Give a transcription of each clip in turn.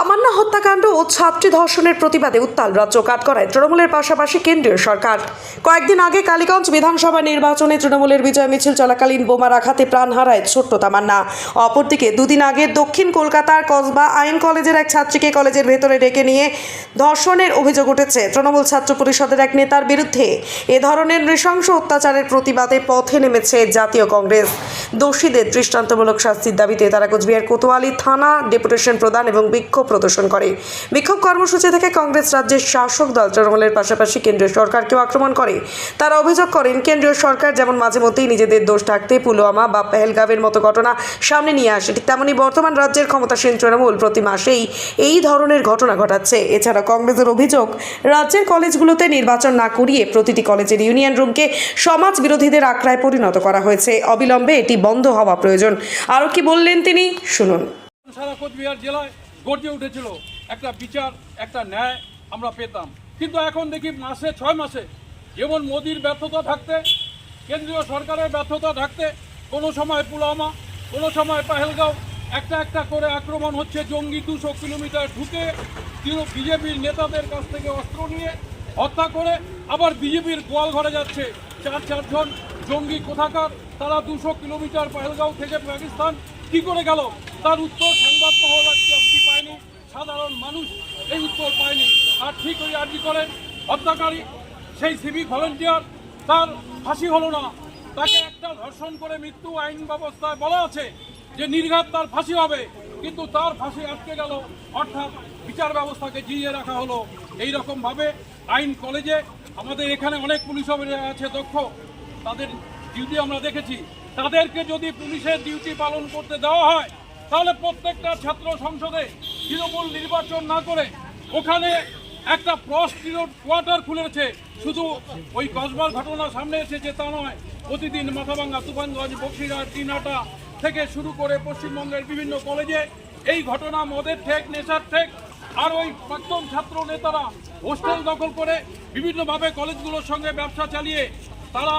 তামান্না হত্যাকাণ্ড ও ছাত্রী ধর্ষণের প্রতিবাদে উত্তাল রাজ্য কাঠকড়ায় তৃণমূলের পাশাপাশি কেন্দ্রীয় সরকার। কয়েকদিন আগে কালীগঞ্জ বিধানসভা নির্বাচনে তৃণমূলের বিজয় মিছিল চলাকালীন বোমার আঘাতে প্রাণ হারায় ছোট্ট তামান্না। অপরদিকে দুদিন আগে দক্ষিণ কলকাতার কসবা আইন কলেজের এক ছাত্রীকে কলেজের ভেতরে ডেকে নিয়ে ধর্ষণের অভিযোগ উঠেছে। তৃণমূল ছাত্র পরিষদের এক নেতার বিরুদ্ধে এ ধরনের নৃশংস অত্যাচারের প্রতিবাদে পথে নেমেছে জাতীয় কংগ্রেস। দোষীদের দৃষ্টান্তমূলক শাস্তির দাবিতে তারা কোচবিহার কোতোয়ালি থানা ডেপুটেশন প্রদান এবং বিক্ষোভ প্রদর্শন করে। বিক্ষোভ কর্মসূচি থেকে কংগ্রেস রাজ্যের শাসক দল তৃণমূলের পাশাপাশি কেন্দ্রীয় সরকারকেও আক্রমণ করে। তারা অভিযোগ করেন, কেন্দ্রীয় সরকার যেমন মাঝে মধ্যেই নিজেদের দোষ ঢাকতে পুলওয়ামা বা পেহেলগাঁওয়ের মতো ঘটনা সামনে নিয়ে আসে, ঠিক তেমনই বর্তমান রাজ্যের ক্ষমতাসীন তৃণমূল প্রতি মাসেই এই ধরনের ঘটনা ঘটাচ্ছে। এছাড়া কংগ্রেসের অভিযোগ, রাজ্যের কলেজগুলোতে নির্বাচন না করিয়ে প্রতিটি কলেজের ইউনিয়ন রুমকে সমাজ বিরোধীদের আক্রায় পরিণত করা হয়েছে। অবিলম্বে এটি বন্ধ হওয়া প্রয়োজন। আরও কি বললেন তিনি? শুনুন। সারা কোচবিহার জেলায় গর্জে উঠেছিল, একটা বিচার, একটা ন্যায় আমরা পেতাম। কিন্তু এখন দেখি মাসে, ছয় মাসে যেমন মোদির ব্যর্থতা থাকতে কেন্দ্রীয় সরকারের ব্যর্থতা থাকতে কোনো সময় পুলওয়ামা, কোনো সময় পাহেলগাঁও, একটা একটা করে আক্রমণ হচ্ছে জঙ্গি দুশো কিলোমিটার ঢুকে বিজেপির নেতাদের কাছ থেকে অস্ত্র নিয়ে হত্যা করে আবার বিজেপির গোয়াল ঘরে যাচ্ছে। চার চারজন জঙ্গি কোথাকার? তারা দুশো কিলোমিটার পাহেলগাঁও থেকে পাকিস্তান। কি করে গেল? তার উত্তর সংবাদ মহল আজকে পায়নি। সাধারণ মানুষ এই উত্তর পায়নি। আর ঠিক ওই আর্জি করেন, হত্যাকারী, সেই সিভিক ভলেন্টিয়ার তার ফাঁসি হলো না। তাকে একটা ধর্ষণ করে মৃত্যু আইন ব্যবস্থায় বলা আছে যে নির্ঘাত তার ফাঁসি হবে। কিন্তু তার ফাঁসি আটকে গেল। অর্থাৎ বিচার ব্যবস্থাকে জিইয়ে রাখা হলো। এই রকম ভাবে আইন কলেজে আমাদের এখানে অনেক পুলিশ আছে দক্ষ, তাদের ডিউটি আমরা দেখেছি। তাদেরকে যদি পুলিশের ডিউটি পালন করতে দেওয়া হয়, তাহলে প্রত্যেকটা ছাত্র সংসদে তৃণমূল নির্বাচন না করে ওখানে একটা প্রস্টিটিউট কোয়ার্টার খুলেছে। শুধু ওই কসবার ঘটনা সামনে এসেছে তা নয়, প্রতিদিন মাথাভাঙ্গা, তুফানগঞ্জ বক্সিরহাট দিনহাটা থেকে শুরু করে পশ্চিমবঙ্গের বিভিন্ন কলেজে এই ঘটনা মদের ঠেক, নেশার ঠেক আর ওই প্রাক্তন ছাত্র নেতারা হোস্টেল দখল করে বিভিন্নভাবে কলেজগুলোর সঙ্গে ব্যবসা চালিয়ে তারা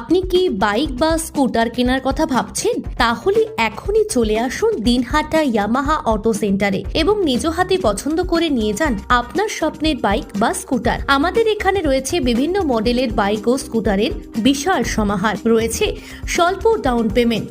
আপনি কি বাইক বা স্কুটার কেনার কথা ভাবছেন? তাহলে এখনই চলে আসুন দিনহাটা ইয়ামাহা অটো সেন্টারে এবং নিজ হাতে পছন্দ করে নিয়ে যান আপনার স্বপ্নের বাইক বা স্কুটার। আমাদের এখানে রয়েছে বিভিন্ন মডেলের বাইক ও স্কুটারের বিশাল সমাহার। রয়েছে স্বল্প ডাউন পেমেন্ট